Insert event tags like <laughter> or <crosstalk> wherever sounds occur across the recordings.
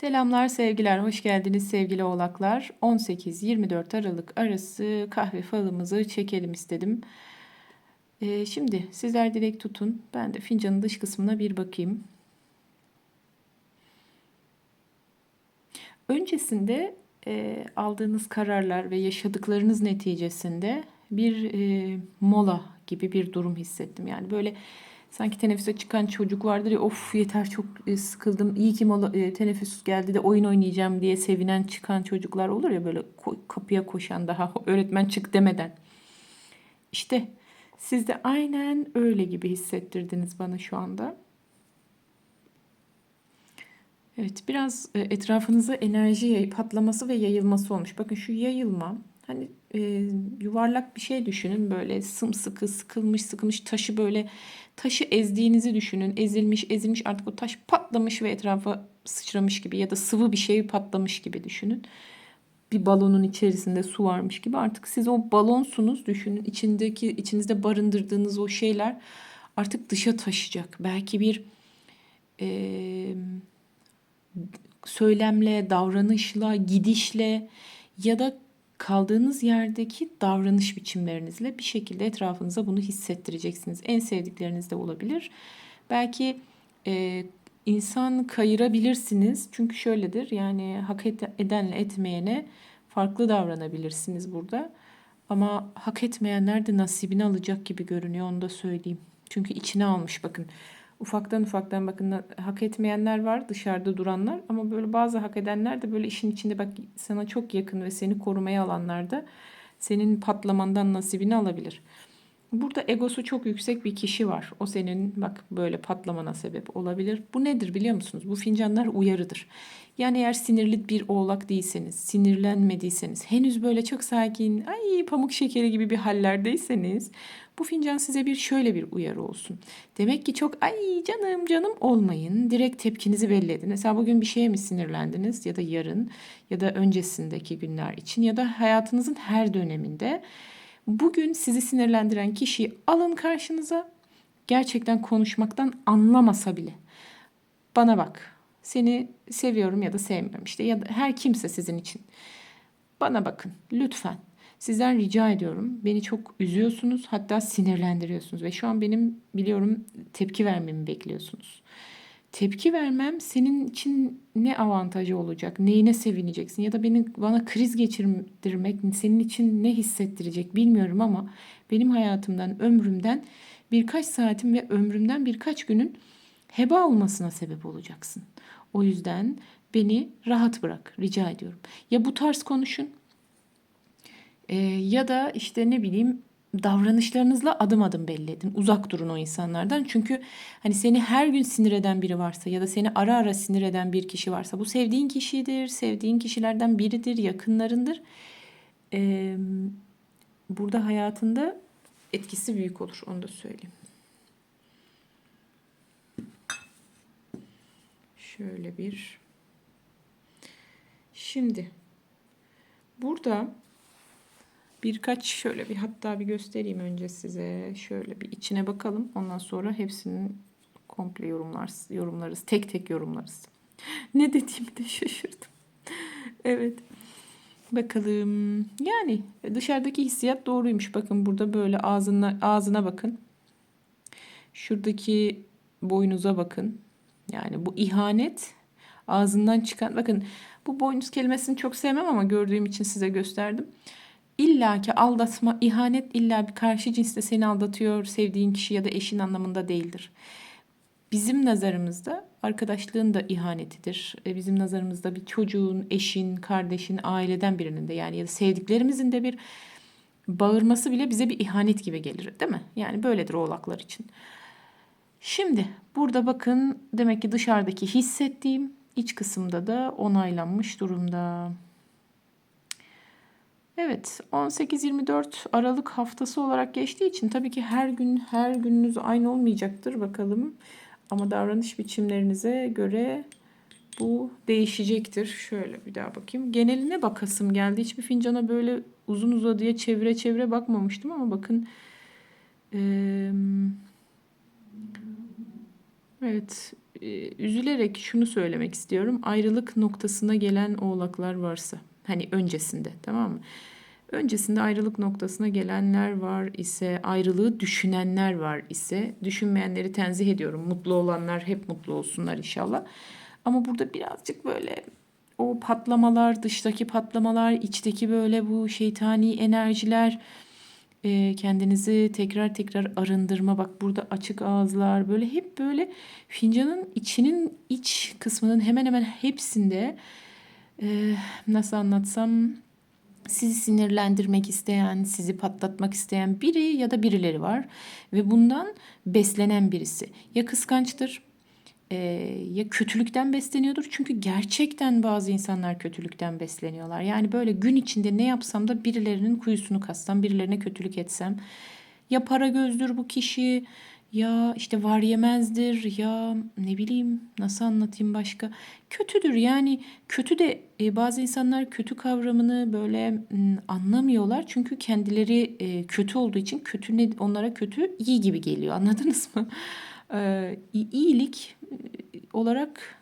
Selamlar, sevgiler, hoş geldiniz sevgili oğlaklar. 18-24 Aralık arası kahve falımızı çekelim istedim. Ee, şimdi sizler dilek tutun. Ben de fincanın dış kısmına bir bakayım. Öncesinde e, aldığınız kararlar ve yaşadıklarınız neticesinde bir e, mola gibi bir durum hissettim. Yani böyle Sanki teneffüse çıkan çocuk vardır ya of yeter çok e, sıkıldım iyi ki mola, e, teneffüs geldi de oyun oynayacağım diye sevinen çıkan çocuklar olur ya böyle kapıya koşan daha <laughs> öğretmen çık demeden. İşte siz de aynen öyle gibi hissettirdiniz bana şu anda. Evet biraz e, etrafınıza enerji patlaması ve yayılması olmuş. Bakın şu yayılma hani e, yuvarlak bir şey düşünün böyle sımsıkı sıkılmış sıkılmış taşı böyle taşı ezdiğinizi düşünün. Ezilmiş ezilmiş artık o taş patlamış ve etrafa sıçramış gibi ya da sıvı bir şey patlamış gibi düşünün. Bir balonun içerisinde su varmış gibi artık siz o balonsunuz düşünün. İçindeki içinizde barındırdığınız o şeyler artık dışa taşıyacak. Belki bir e, söylemle, davranışla, gidişle ya da kaldığınız yerdeki davranış biçimlerinizle bir şekilde etrafınıza bunu hissettireceksiniz. En sevdikleriniz de olabilir. Belki e, insan kayırabilirsiniz. Çünkü şöyledir yani hak edenle etmeyene farklı davranabilirsiniz burada. Ama hak etmeyenler de nasibini alacak gibi görünüyor onu da söyleyeyim. Çünkü içine almış bakın. Ufaktan ufaktan bakın hak etmeyenler var dışarıda duranlar ama böyle bazı hak edenler de böyle işin içinde bak sana çok yakın ve seni korumaya alanlar da senin patlamandan nasibini alabilir. Burada egosu çok yüksek bir kişi var. O senin bak böyle patlamana sebep olabilir. Bu nedir biliyor musunuz? Bu fincanlar uyarıdır. Yani eğer sinirli bir oğlak değilseniz, sinirlenmediyseniz, henüz böyle çok sakin, ay pamuk şekeri gibi bir hallerdeyseniz bu fincan size bir şöyle bir uyarı olsun. Demek ki çok ay canım canım olmayın. Direkt tepkinizi belli edin. Mesela bugün bir şeye mi sinirlendiniz ya da yarın ya da öncesindeki günler için ya da hayatınızın her döneminde bugün sizi sinirlendiren kişiyi alın karşınıza. Gerçekten konuşmaktan anlamasa bile. Bana bak. Seni seviyorum ya da sevmiyorum işte ya da her kimse sizin için. Bana bakın lütfen. Sizden rica ediyorum. Beni çok üzüyorsunuz hatta sinirlendiriyorsunuz ve şu an benim biliyorum tepki vermemi bekliyorsunuz. Tepki vermem senin için ne avantajı olacak? Neyine sevineceksin? Ya da beni bana kriz geçirdirmek senin için ne hissettirecek bilmiyorum ama benim hayatımdan, ömrümden birkaç saatim ve ömrümden birkaç günün heba olmasına sebep olacaksın. O yüzden beni rahat bırak rica ediyorum. Ya bu tarz konuşun e, ya da işte ne bileyim davranışlarınızla adım adım belli edin. Uzak durun o insanlardan. Çünkü hani seni her gün sinir eden biri varsa ya da seni ara ara sinir eden bir kişi varsa bu sevdiğin kişidir, sevdiğin kişilerden biridir, yakınlarındır. Ee, burada hayatında etkisi büyük olur onu da söyleyeyim. Şöyle bir. Şimdi burada birkaç şöyle bir hatta bir göstereyim önce size. Şöyle bir içine bakalım. Ondan sonra hepsinin komple yorumlar, yorumlarız. Tek tek yorumlarız. <laughs> ne dediğimi de şaşırdım. <laughs> evet. Bakalım. Yani dışarıdaki hissiyat doğruymuş. Bakın burada böyle ağzına ağzına bakın. Şuradaki boynuza bakın. Yani bu ihanet ağzından çıkan bakın bu boynuz kelimesini çok sevmem ama gördüğüm için size gösterdim. İlla ki aldatma, ihanet illa bir karşı cinste seni aldatıyor, sevdiğin kişi ya da eşin anlamında değildir. Bizim nazarımızda arkadaşlığın da ihanetidir. E, bizim nazarımızda bir çocuğun, eşin, kardeşin, aileden birinin de yani ya da sevdiklerimizin de bir bağırması bile bize bir ihanet gibi gelir değil mi? Yani böyledir oğlaklar için. Şimdi burada bakın demek ki dışarıdaki hissettiğim iç kısımda da onaylanmış durumda. Evet 18-24 Aralık haftası olarak geçtiği için tabii ki her gün her gününüz aynı olmayacaktır bakalım. Ama davranış biçimlerinize göre bu değişecektir. Şöyle bir daha bakayım. Geneline bakasım geldi. Hiçbir fincana böyle uzun uzadıya çevire çevire bakmamıştım ama bakın. Ee, Evet, üzülerek şunu söylemek istiyorum. Ayrılık noktasına gelen oğlaklar varsa hani öncesinde tamam mı? Öncesinde ayrılık noktasına gelenler var ise, ayrılığı düşünenler var ise, düşünmeyenleri tenzih ediyorum. Mutlu olanlar hep mutlu olsunlar inşallah. Ama burada birazcık böyle o patlamalar, dıştaki patlamalar, içteki böyle bu şeytani enerjiler, e, kendinizi tekrar tekrar arındırma. Bak burada açık ağızlar böyle hep böyle fincanın içinin iç kısmının hemen hemen hepsinde e, nasıl anlatsam sizi sinirlendirmek isteyen, sizi patlatmak isteyen biri ya da birileri var ve bundan beslenen birisi. Ya kıskançtır, e, ya kötülükten besleniyordur. Çünkü gerçekten bazı insanlar kötülükten besleniyorlar. Yani böyle gün içinde ne yapsam da birilerinin kuyusunu kassam, birilerine kötülük etsem. Ya para gözdür bu kişi, ya işte var yemezdir, ya ne bileyim nasıl anlatayım başka. Kötüdür yani kötü de e, bazı insanlar kötü kavramını böyle m, anlamıyorlar. Çünkü kendileri e, kötü olduğu için kötü ne, onlara kötü iyi gibi geliyor anladınız mı? E, iyilik olarak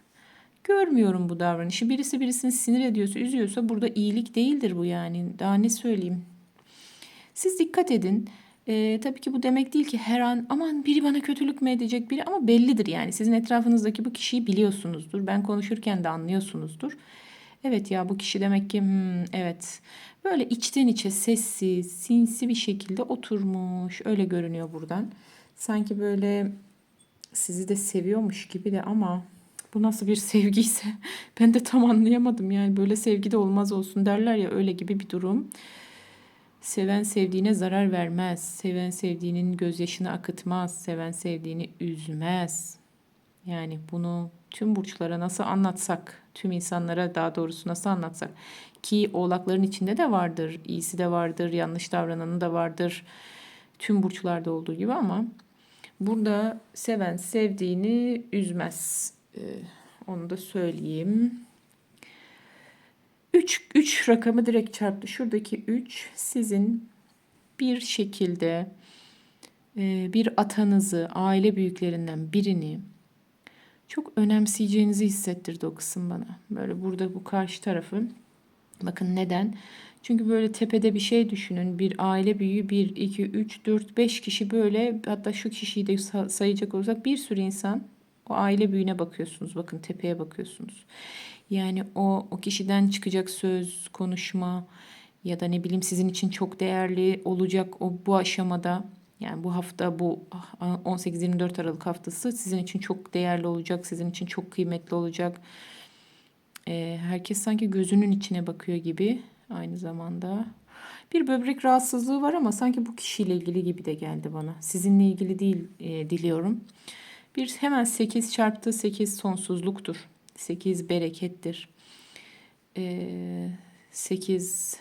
görmüyorum bu davranışı. Birisi birisini sinir ediyorsa, üzüyorsa burada iyilik değildir bu yani. Daha ne söyleyeyim? Siz dikkat edin. Ee, tabii ki bu demek değil ki her an aman biri bana kötülük mü edecek biri ama bellidir yani. Sizin etrafınızdaki bu kişiyi biliyorsunuzdur. Ben konuşurken de anlıyorsunuzdur. Evet ya bu kişi demek ki hmm, evet böyle içten içe sessiz, sinsi bir şekilde oturmuş. Öyle görünüyor buradan. Sanki böyle sizi de seviyormuş gibi de ama bu nasıl bir sevgiyse <laughs> ben de tam anlayamadım yani böyle sevgi de olmaz olsun derler ya öyle gibi bir durum. Seven sevdiğine zarar vermez. Seven sevdiğinin gözyaşını akıtmaz. Seven sevdiğini üzmez. Yani bunu tüm burçlara nasıl anlatsak, tüm insanlara daha doğrusu nasıl anlatsak ki oğlakların içinde de vardır, iyisi de vardır, yanlış davrananı da vardır. Tüm burçlarda olduğu gibi ama burada seven sevdiğini üzmez. Ee, onu da söyleyeyim. 3 3 rakamı direkt çarptı. Şuradaki 3 sizin bir şekilde e, bir atanızı, aile büyüklerinden birini çok önemseyeceğinizi hissettirdi o kısım bana. Böyle burada bu karşı tarafı. Bakın neden? Çünkü böyle tepede bir şey düşünün. Bir aile büyüğü 1, 2, 3, 4, 5 kişi böyle hatta şu kişiyi de sayacak olursak bir sürü insan o aile büyüğüne bakıyorsunuz. Bakın tepeye bakıyorsunuz. Yani o o kişiden çıkacak söz, konuşma ya da ne bileyim sizin için çok değerli olacak o bu aşamada yani bu hafta bu 18-24 Aralık haftası sizin için çok değerli olacak, sizin için çok kıymetli olacak. Ee, herkes sanki gözünün içine bakıyor gibi aynı zamanda. Bir böbrek rahatsızlığı var ama sanki bu kişiyle ilgili gibi de geldi bana. Sizinle ilgili değil e, diliyorum. Bir hemen 8 çarptı 8 sonsuzluktur. 8 berekettir. Ee, 8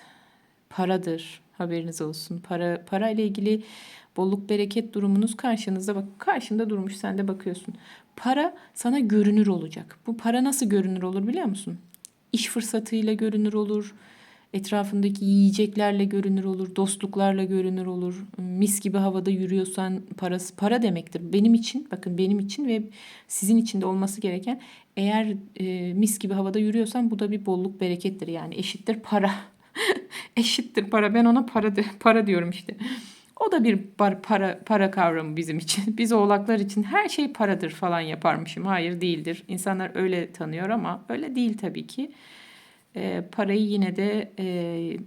paradır. Haberiniz olsun. Para para ile ilgili bolluk bereket durumunuz karşınızda bak karşında durmuş sen de bakıyorsun. Para sana görünür olacak. Bu para nasıl görünür olur biliyor musun? İş fırsatıyla görünür olur Etrafındaki yiyeceklerle görünür olur, dostluklarla görünür olur. Mis gibi havada yürüyorsan parası para demektir. Benim için bakın benim için ve sizin için de olması gereken eğer e, mis gibi havada yürüyorsan bu da bir bolluk berekettir yani eşittir para. <laughs> eşittir para. Ben ona para de, para diyorum işte. O da bir para para kavramı bizim için. Biz oğlaklar için her şey paradır falan yaparmışım. Hayır değildir. İnsanlar öyle tanıyor ama öyle değil tabii ki e, parayı yine de e,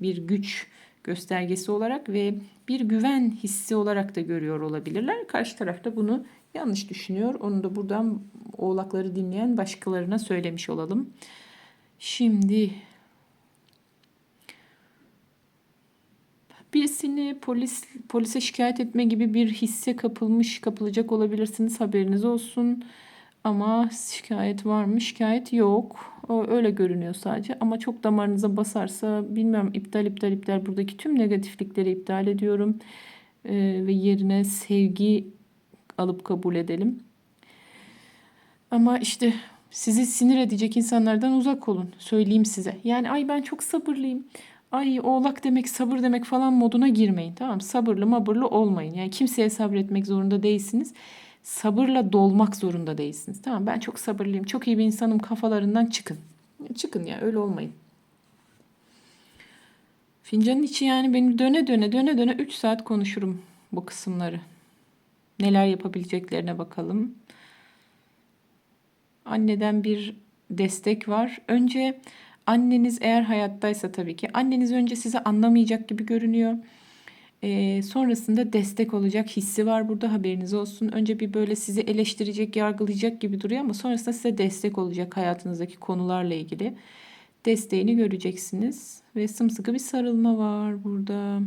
bir güç göstergesi olarak ve bir güven hissi olarak da görüyor olabilirler. Karşı tarafta bunu yanlış düşünüyor. Onu da buradan oğlakları dinleyen başkalarına söylemiş olalım. Şimdi birisini polis polise şikayet etme gibi bir hisse kapılmış kapılacak olabilirsiniz haberiniz olsun. Ama şikayet var mı? Şikayet yok. O öyle görünüyor sadece. Ama çok damarınıza basarsa bilmiyorum iptal iptal iptal buradaki tüm negatiflikleri iptal ediyorum. Ee, ve yerine sevgi alıp kabul edelim. Ama işte sizi sinir edecek insanlardan uzak olun. Söyleyeyim size. Yani ay ben çok sabırlıyım. Ay oğlak demek sabır demek falan moduna girmeyin. Tamam sabırlı mabırlı olmayın. Yani kimseye sabretmek zorunda değilsiniz. Sabırla dolmak zorunda değilsiniz. Tamam ben çok sabırlıyım, çok iyi bir insanım kafalarından çıkın. Çıkın ya öyle olmayın. Fincanın içi yani beni döne döne döne döne 3 saat konuşurum bu kısımları. Neler yapabileceklerine bakalım. Anneden bir destek var. Önce anneniz eğer hayattaysa tabii ki anneniz önce sizi anlamayacak gibi görünüyor. Ee, sonrasında destek olacak hissi var burada haberiniz olsun. Önce bir böyle sizi eleştirecek, yargılayacak gibi duruyor ama sonrasında size destek olacak hayatınızdaki konularla ilgili. Desteğini göreceksiniz ve sımsıkı bir sarılma var burada.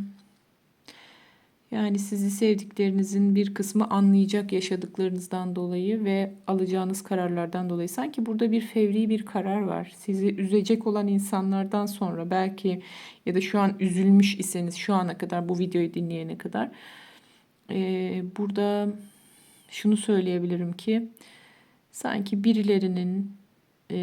Yani sizi sevdiklerinizin bir kısmı anlayacak yaşadıklarınızdan dolayı ve alacağınız kararlardan dolayı. Sanki burada bir fevri bir karar var. Sizi üzecek olan insanlardan sonra belki ya da şu an üzülmüş iseniz şu ana kadar bu videoyu dinleyene kadar e, burada şunu söyleyebilirim ki sanki birilerinin e,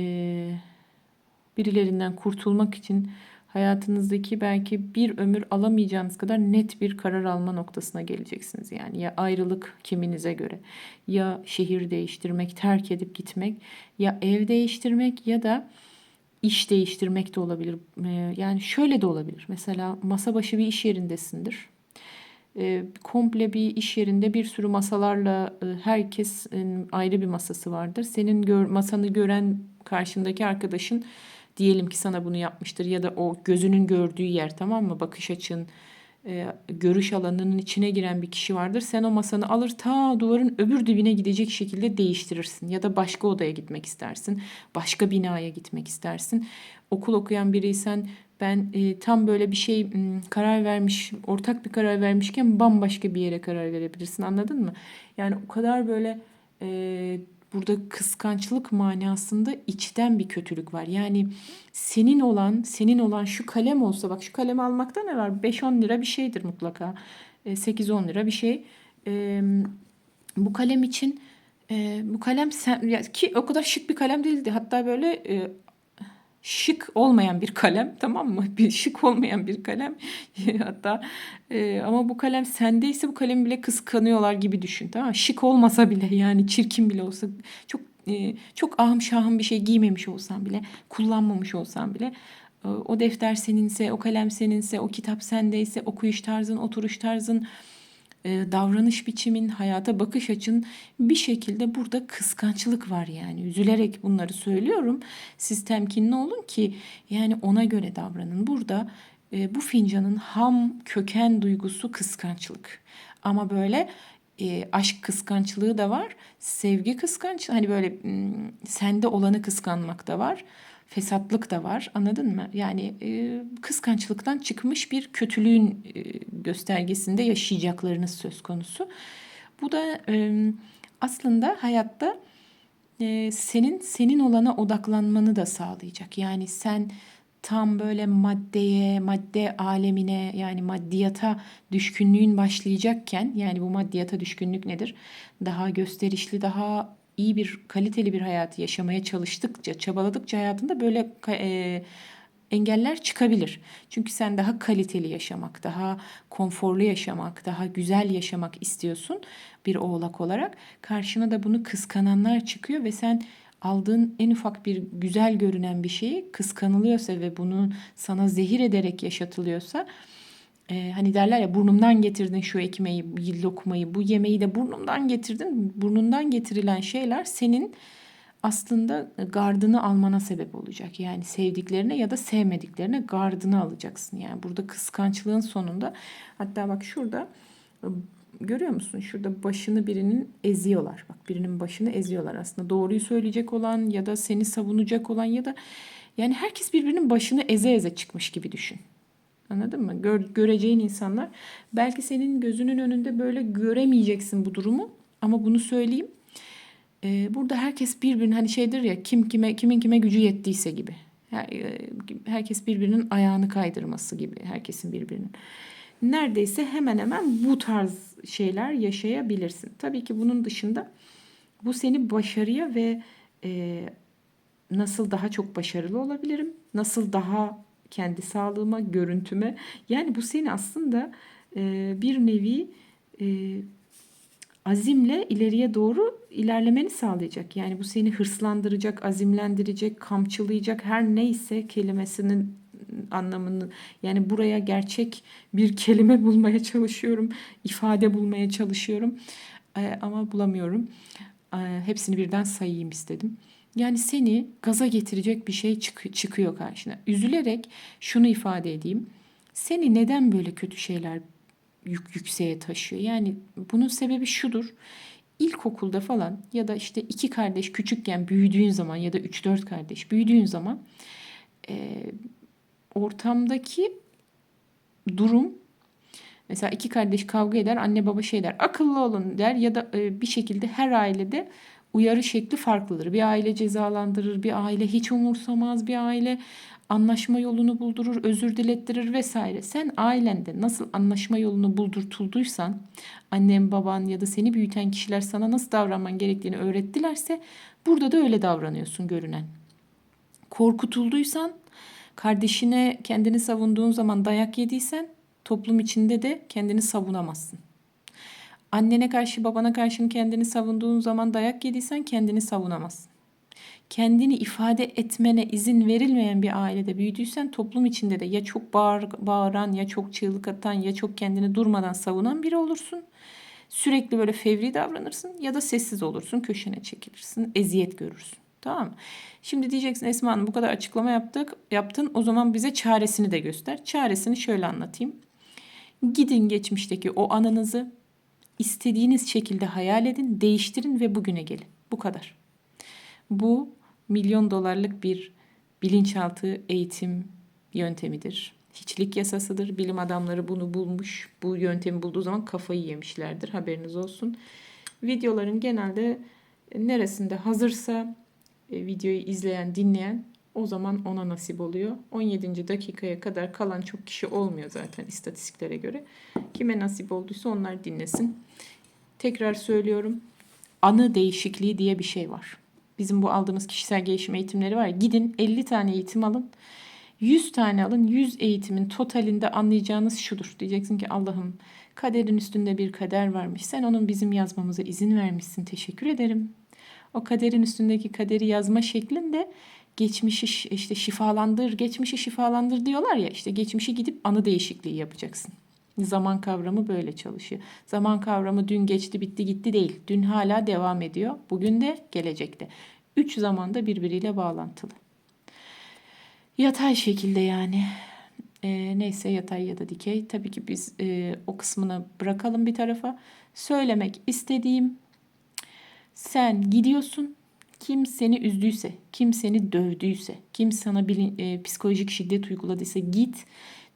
birilerinden kurtulmak için hayatınızdaki belki bir ömür alamayacağınız kadar net bir karar alma noktasına geleceksiniz. Yani ya ayrılık kiminize göre ya şehir değiştirmek, terk edip gitmek ya ev değiştirmek ya da iş değiştirmek de olabilir. Ee, yani şöyle de olabilir. Mesela masa başı bir iş yerindesindir. E, komple bir iş yerinde bir sürü masalarla e, herkesin ayrı bir masası vardır. Senin masanı gören karşındaki arkadaşın diyelim ki sana bunu yapmıştır ya da o gözünün gördüğü yer tamam mı bakış açın e, görüş alanının içine giren bir kişi vardır. Sen o masanı alır ta duvarın öbür dibine gidecek şekilde değiştirirsin ya da başka odaya gitmek istersin. Başka binaya gitmek istersin. Okul okuyan biriysen ben e, tam böyle bir şey m, karar vermiş, ortak bir karar vermişken bambaşka bir yere karar verebilirsin. Anladın mı? Yani o kadar böyle e, burada kıskançlık manasında içten bir kötülük var. Yani senin olan, senin olan şu kalem olsa bak şu kalemi almakta ne var? 5-10 lira bir şeydir mutlaka. 8-10 lira bir şey. E, bu kalem için e, bu kalem sen ki o kadar şık bir kalem değildi. Hatta böyle e, şık olmayan bir kalem <laughs> tamam mı? Bir şık olmayan bir kalem. <laughs> Hatta e, ama bu kalem sendeyse bu kalemi bile kıskanıyorlar gibi düşün tamam mı? Şık olmasa bile yani çirkin bile olsa çok e, çok ahım şahım bir şey giymemiş olsan bile kullanmamış olsan bile e, o defter seninse o kalem seninse o kitap sendeyse okuyuş tarzın oturuş tarzın davranış biçimin, hayata bakış açın bir şekilde burada kıskançlık var yani. Üzülerek bunları söylüyorum. Siz temkinli olun ki yani ona göre davranın. Burada e, bu fincanın ham köken duygusu kıskançlık. Ama böyle e, aşk kıskançlığı da var. Sevgi kıskançlığı hani böyle m, sende olanı kıskanmak da var fesatlık da var anladın mı? Yani e, kıskançlıktan çıkmış bir kötülüğün e, göstergesinde yaşayacaklarınız söz konusu. Bu da e, aslında hayatta e, senin senin olana odaklanmanı da sağlayacak. Yani sen tam böyle maddeye, madde alemine yani maddiyata düşkünlüğün başlayacakken yani bu maddiyata düşkünlük nedir? Daha gösterişli, daha iyi bir kaliteli bir hayatı yaşamaya çalıştıkça, çabaladıkça hayatında böyle e, engeller çıkabilir. Çünkü sen daha kaliteli yaşamak, daha konforlu yaşamak, daha güzel yaşamak istiyorsun bir oğlak olarak. Karşına da bunu kıskananlar çıkıyor ve sen aldığın en ufak bir güzel görünen bir şeyi kıskanılıyorsa ve bunu sana zehir ederek yaşatılıyorsa e, hani derler ya burnumdan getirdin şu ekmeği, lokmayı, bu yemeği de burnumdan getirdin. Burnundan getirilen şeyler senin aslında gardını almana sebep olacak. Yani sevdiklerine ya da sevmediklerine gardını alacaksın. Yani burada kıskançlığın sonunda hatta bak şurada görüyor musun? Şurada başını birinin eziyorlar. Bak birinin başını eziyorlar aslında. Doğruyu söyleyecek olan ya da seni savunacak olan ya da yani herkes birbirinin başını eze eze çıkmış gibi düşün. Anladın mı? Gör, göreceğin insanlar. Belki senin gözünün önünde böyle göremeyeceksin bu durumu. Ama bunu söyleyeyim. Ee, burada herkes birbirinin hani şeydir ya kim kime kimin kime gücü yettiyse gibi. Her, e, herkes birbirinin ayağını kaydırması gibi. Herkesin birbirinin. Neredeyse hemen hemen bu tarz şeyler yaşayabilirsin. Tabii ki bunun dışında bu seni başarıya ve e, nasıl daha çok başarılı olabilirim? Nasıl daha kendi sağlığıma, görüntüme. Yani bu seni aslında e, bir nevi e, azimle ileriye doğru ilerlemeni sağlayacak. Yani bu seni hırslandıracak, azimlendirecek, kamçılayacak her neyse kelimesinin anlamını yani buraya gerçek bir kelime bulmaya çalışıyorum, ifade bulmaya çalışıyorum Ee, ama bulamıyorum. Ee, hepsini birden sayayım istedim. Yani seni gaza getirecek bir şey çık- çıkıyor karşına. Üzülerek şunu ifade edeyim. Seni neden böyle kötü şeyler yük yükseğe taşıyor? Yani bunun sebebi şudur. İlkokulda falan ya da işte iki kardeş küçükken büyüdüğün zaman ya da üç dört kardeş büyüdüğün zaman e, ortamdaki durum mesela iki kardeş kavga eder anne baba şey der akıllı olun der ya da e, bir şekilde her ailede uyarı şekli farklıdır. Bir aile cezalandırır, bir aile hiç umursamaz, bir aile anlaşma yolunu buldurur, özür dilettirir vesaire. Sen ailende nasıl anlaşma yolunu buldurtulduysan, annen, baban ya da seni büyüten kişiler sana nasıl davranman gerektiğini öğrettilerse burada da öyle davranıyorsun görünen. Korkutulduysan, kardeşine kendini savunduğun zaman dayak yediysen toplum içinde de kendini savunamazsın. Annene karşı babana karşı kendini savunduğun zaman dayak yediysen kendini savunamazsın. Kendini ifade etmene izin verilmeyen bir ailede büyüdüysen toplum içinde de ya çok bağır, bağıran ya çok çığlık atan ya çok kendini durmadan savunan biri olursun. Sürekli böyle fevri davranırsın ya da sessiz olursun, köşene çekilirsin, eziyet görürsün. Tamam mı? Şimdi diyeceksin Esma Hanım bu kadar açıklama yaptık, yaptın o zaman bize çaresini de göster. Çaresini şöyle anlatayım. Gidin geçmişteki o anınızı istediğiniz şekilde hayal edin, değiştirin ve bugüne gelin. Bu kadar. Bu milyon dolarlık bir bilinçaltı eğitim yöntemidir. Hiçlik yasasıdır. Bilim adamları bunu bulmuş. Bu yöntemi bulduğu zaman kafayı yemişlerdir. Haberiniz olsun. Videoların genelde neresinde hazırsa e, videoyu izleyen, dinleyen o zaman ona nasip oluyor. 17. dakikaya kadar kalan çok kişi olmuyor zaten istatistiklere göre. Kime nasip olduysa onlar dinlesin. Tekrar söylüyorum. Anı değişikliği diye bir şey var. Bizim bu aldığımız kişisel gelişim eğitimleri var. Gidin 50 tane eğitim alın. 100 tane alın. 100 eğitimin totalinde anlayacağınız şudur. Diyeceksin ki Allah'ım kaderin üstünde bir kader varmış. Sen onun bizim yazmamıza izin vermişsin. Teşekkür ederim. O kaderin üstündeki kaderi yazma şeklinde geçmişi işte şifalandır, geçmişi şifalandır diyorlar ya işte geçmişi gidip anı değişikliği yapacaksın. Zaman kavramı böyle çalışıyor. Zaman kavramı dün geçti bitti gitti değil. Dün hala devam ediyor. Bugün de gelecekte. Üç zamanda birbiriyle bağlantılı. Yatay şekilde yani. E, neyse yatay ya da dikey. Tabii ki biz e, o kısmını bırakalım bir tarafa. Söylemek istediğim sen gidiyorsun kim seni üzdüyse, kim seni dövdüyse, kim sana bilin, e, psikolojik şiddet uyguladıysa git.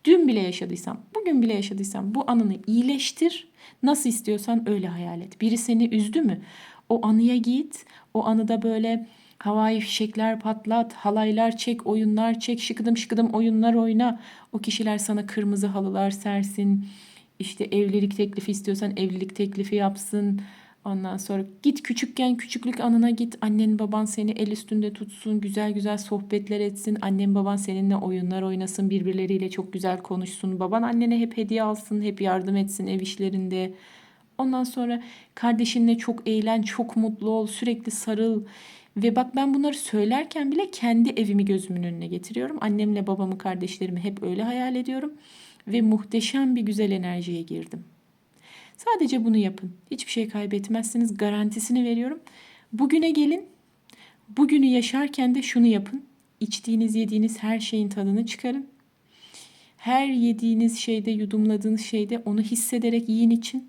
Dün bile yaşadıysan, bugün bile yaşadıysan bu anını iyileştir. Nasıl istiyorsan öyle hayal et. Biri seni üzdü mü? O anıya git. O anıda böyle havai fişekler patlat, halaylar çek, oyunlar çek, şıkıdım şıkıdım oyunlar oyna. O kişiler sana kırmızı halılar sersin. İşte evlilik teklifi istiyorsan evlilik teklifi yapsın. Ondan sonra git küçükken küçüklük anına git. Annen baban seni el üstünde tutsun. Güzel güzel sohbetler etsin. Annen baban seninle oyunlar oynasın. Birbirleriyle çok güzel konuşsun. Baban annene hep hediye alsın. Hep yardım etsin ev işlerinde. Ondan sonra kardeşinle çok eğlen, çok mutlu ol. Sürekli sarıl. Ve bak ben bunları söylerken bile kendi evimi gözümün önüne getiriyorum. Annemle babamı, kardeşlerimi hep öyle hayal ediyorum. Ve muhteşem bir güzel enerjiye girdim. Sadece bunu yapın. Hiçbir şey kaybetmezsiniz. Garantisini veriyorum. Bugüne gelin. Bugünü yaşarken de şunu yapın. İçtiğiniz, yediğiniz her şeyin tadını çıkarın. Her yediğiniz şeyde, yudumladığınız şeyde onu hissederek yiyin için.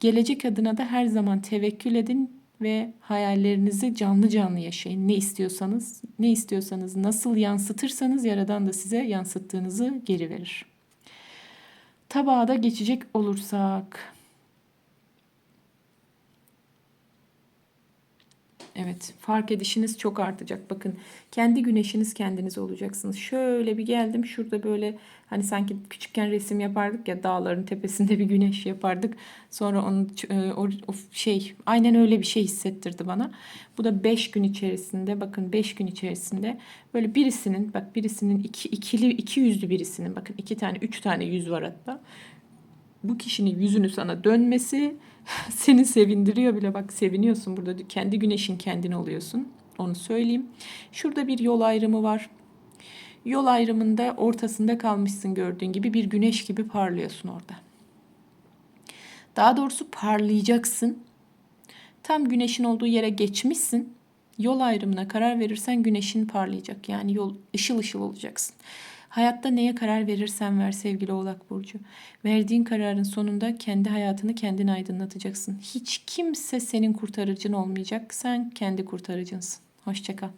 Gelecek adına da her zaman tevekkül edin ve hayallerinizi canlı canlı yaşayın. Ne istiyorsanız, ne istiyorsanız, nasıl yansıtırsanız yaradan da size yansıttığınızı geri verir. Tabağa da geçecek olursak. Evet, fark edişiniz çok artacak. Bakın, kendi güneşiniz kendiniz olacaksınız. Şöyle bir geldim, şurada böyle hani sanki küçükken resim yapardık ya dağların tepesinde bir güneş yapardık. Sonra onu o, o şey aynen öyle bir şey hissettirdi bana. Bu da 5 gün içerisinde bakın 5 gün içerisinde böyle birisinin bak birisinin iki ikili iki yüzlü birisinin bakın iki tane üç tane yüz var hatta. Bu kişinin yüzünü sana dönmesi <laughs> seni sevindiriyor bile. Bak seviniyorsun burada. Kendi güneşin kendin oluyorsun. Onu söyleyeyim. Şurada bir yol ayrımı var. Yol ayrımında ortasında kalmışsın gördüğün gibi bir güneş gibi parlıyorsun orada. Daha doğrusu parlayacaksın. Tam güneşin olduğu yere geçmişsin. Yol ayrımına karar verirsen güneşin parlayacak. Yani yol ışıl ışıl olacaksın. Hayatta neye karar verirsen ver sevgili Oğlak Burcu. Verdiğin kararın sonunda kendi hayatını kendin aydınlatacaksın. Hiç kimse senin kurtarıcın olmayacak. Sen kendi kurtarıcınsın. Hoşçakal.